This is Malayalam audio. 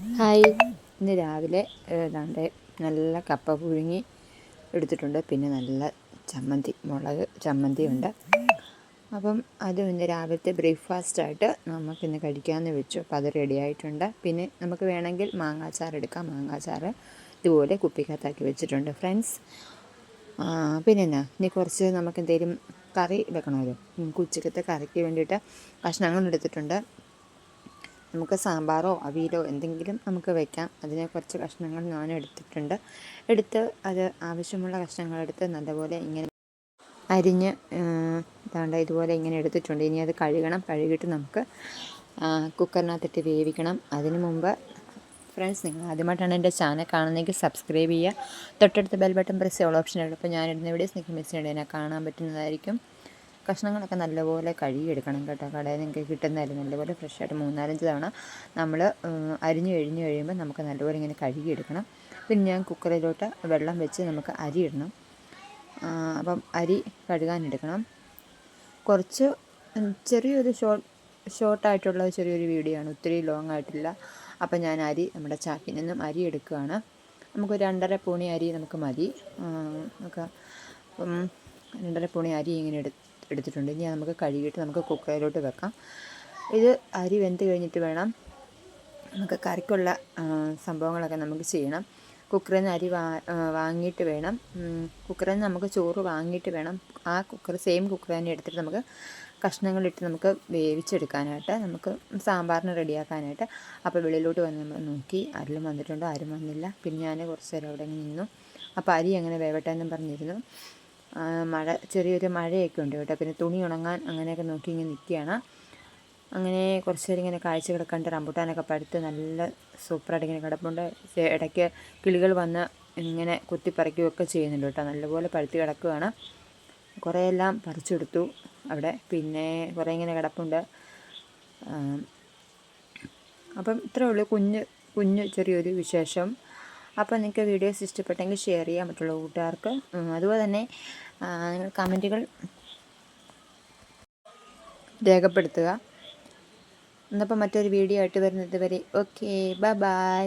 ഹായ്. ഇന്ന് രാവിലെ ഏതാണ്ട് നല്ല കപ്പ പുഴുങ്ങി എടുത്തിട്ടുണ്ട്. പിന്നെ നല്ല ചമ്മന്തി മുളക് ചമ്മന്തി ഉണ്ട്. അപ്പം അത് ഇന്ന് രാവിലത്തെ ബ്രേക്ക്ഫാസ്റ്റായിട്ട് നമുക്കിന്ന് കഴിക്കാമെന്ന് വെച്ചു. അപ്പോൾ അത് റെഡി ആയിട്ടുണ്ട്. പിന്നെ നമുക്ക് വേണമെങ്കിൽ മാങ്ങാച്ചാർ എടുക്കാം. മാങ്ങാച്ചാർ ഇതുപോലെ കുപ്പിക്കകത്താക്കി വെച്ചിട്ടുണ്ട് ഫ്രണ്ട്സ് പിന്നെ എന്നാ ഇനി കുറച്ച് നമുക്ക് എന്തെങ്കിലും കറി വെക്കണമല്ലോ. ഉച്ചക്കത്തെ കറിക്ക് വേണ്ടിയിട്ട് കഷ്ണങ്ങൾ എടുത്തിട്ടുണ്ട്. നമുക്ക് സാമ്പാറോ അവിയലോ എന്തെങ്കിലും നമുക്ക് വെക്കാം. അതിനെ കുറച്ച് കഷ്ണങ്ങൾ ഞാൻ എടുത്തിട്ടുണ്ട്. എടുത്ത് അത് ആവശ്യമുള്ള കഷ്ണങ്ങൾ എടുത്ത് നല്ലപോലെ ഇങ്ങനെ അരിഞ്ഞ് ഇതാണ്ട് ഇതുപോലെ ഇങ്ങനെ എടുത്തിട്ടുണ്ട്. ഇനി അത് കഴുകണം. കഴുകിയിട്ട് നമുക്ക് കുക്കറിനകത്തിട്ട് വേവിക്കണം. അതിന് മുമ്പ് ഫ്രണ്ട്സ് നിങ്ങൾ ആദ്യമായിട്ടാണ് എന്റെ ചാനൽ കാണുന്നതെങ്കിൽ സബ്സ്ക്രൈബ് ചെയ്യുക. തൊട്ടടുത്ത് bell button press all option അപ്പോൾ ഞാനിടുന്ന വീഡിയോസ് നിങ്ങൾക്ക് മിസ് ചെയ്യേണ്ടതിനെ കാണാൻ പറ്റുന്നതായിരിക്കും. കഷ്ണങ്ങളൊക്കെ നല്ലപോലെ കഴുകിയെടുക്കണം കേട്ടോ. കടയിൽ നിങ്ങൾക്ക് കിട്ടുന്നതല്ലേ? നല്ലപോലെ ഫ്രഷായിട്ട് മൂന്നാലഞ്ച് തവണ നമ്മൾ അരിഞ്ഞു കഴിഞ്ഞ് കഴിയുമ്പോൾ നമുക്ക് നല്ലപോലെ ഇങ്ങനെ കഴുകിയെടുക്കണം. പിന്നെ ഞാൻ കുക്കറിലോട്ട് വെള്ളം വെച്ച് നമുക്ക് അരി ഇടണം അപ്പം അരി കഴുകാനെടുക്കണം. കുറച്ച് ചെറിയൊരു ഷോർട്ട് ഷോർട്ടായിട്ടുള്ള ചെറിയൊരു വീഡിയോ ആണ് ഒത്തിരി ലോങ് ആയിട്ടില്ല. അപ്പം ഞാൻ അരി നമ്മുടെ ചാക്കിൽ നിന്നും അരി എടുക്കുകയാണ് നമുക്ക് രണ്ടര പൂണി അരി നമുക്ക് മതി. നമുക്ക് രണ്ടര പൂണി അരി ഇങ്ങനെ എടുത്ത് എടുത്തിട്ടുണ്ട്. ഇനി നമുക്ക് കഴുകിയിട്ട് നമുക്ക് കുക്കറിലോട്ട് വെക്കാം. ഇത് അരി വെന്ത് കഴിഞ്ഞിട്ട് വേണം നമുക്ക് കറിക്കുള്ള സംഭവങ്ങളൊക്കെ നമുക്ക് ചെയ്യണം. കുക്കറിൽ നിന്ന് അരി വാങ്ങിയിട്ട് വേണം. കുക്കറിൽ നിന്ന് നമുക്ക് ചോറ് വാങ്ങിയിട്ട് വേണം. ആ കുക്കർ സെയിം കുക്കർ തന്നെ എടുത്തിട്ട് നമുക്ക് കഷ്ണങ്ങളിട്ട് നമുക്ക് വേവിച്ചെടുക്കാനായിട്ട് നമുക്ക് സാമ്പാറിന് റെഡിയാക്കാനായിട്ട്. അപ്പോൾ വെളിയിലോട്ട് വന്ന് നോക്കി അരിലും വന്നിട്ടുണ്ടോ? ആരും വന്നില്ല. പിന്നെ ഞാൻ കുറച്ച് നേരം അവിടെ നിന്നു. അപ്പോൾ അരി എങ്ങനെ വേവട്ടെ എന്നും പറഞ്ഞിരുന്നു. മഴ ചെറിയൊരു മഴയൊക്കെ ഉണ്ട് കേട്ടോ. പിന്നെ തുണി ഉണങ്ങാൻ അങ്ങനെയൊക്കെ നോക്കി ഇങ്ങനെ നിൽക്കുകയാണ്. അങ്ങനെ കുറച്ച് നേരം ഇങ്ങനെ കാഴ്ചകൾ കണ്ട് റംബുട്ടാനൊക്കെ പഴുത്ത് നല്ല സൂപ്പറായിട്ട് ഇങ്ങനെ കിടപ്പുണ്ട്. ഇടയ്ക്ക് കിളികൾ വന്ന് ഇങ്ങനെ കുത്തിപ്പറിക്കുകയൊക്കെ ചെയ്യുന്നുണ്ട് കേട്ടോ. നല്ലപോലെ പഴുത്ത് കിടക്കുകയാണ്. കുറേ എല്ലാം പറിച്ചെടുത്തു അവിടെ. പിന്നെ കുറേ ഇങ്ങനെ കിടപ്പുണ്ട്. അപ്പം ഇത്രയേ ഉള്ളൂ. കുഞ്ഞ് കുഞ്ഞ് ചെറിയൊരു വിശേഷം. അപ്പോൾ നിങ്ങൾക്ക് വീഡിയോസ് ഇഷ്ടപ്പെട്ടെങ്കിൽ ഷെയർ ചെയ്യാൻ പറ്റുള്ളൂ കൂട്ടുകാർക്ക്. അതുപോലെ തന്നെ നിങ്ങൾ കമന്റുകൾ രേഖപ്പെടുത്തുക. എന്നപ്പോൾ മറ്റൊരു വീഡിയോ ആയിട്ട് വരുന്നത് വരെ ഓക്കെ ബൈ ബൈ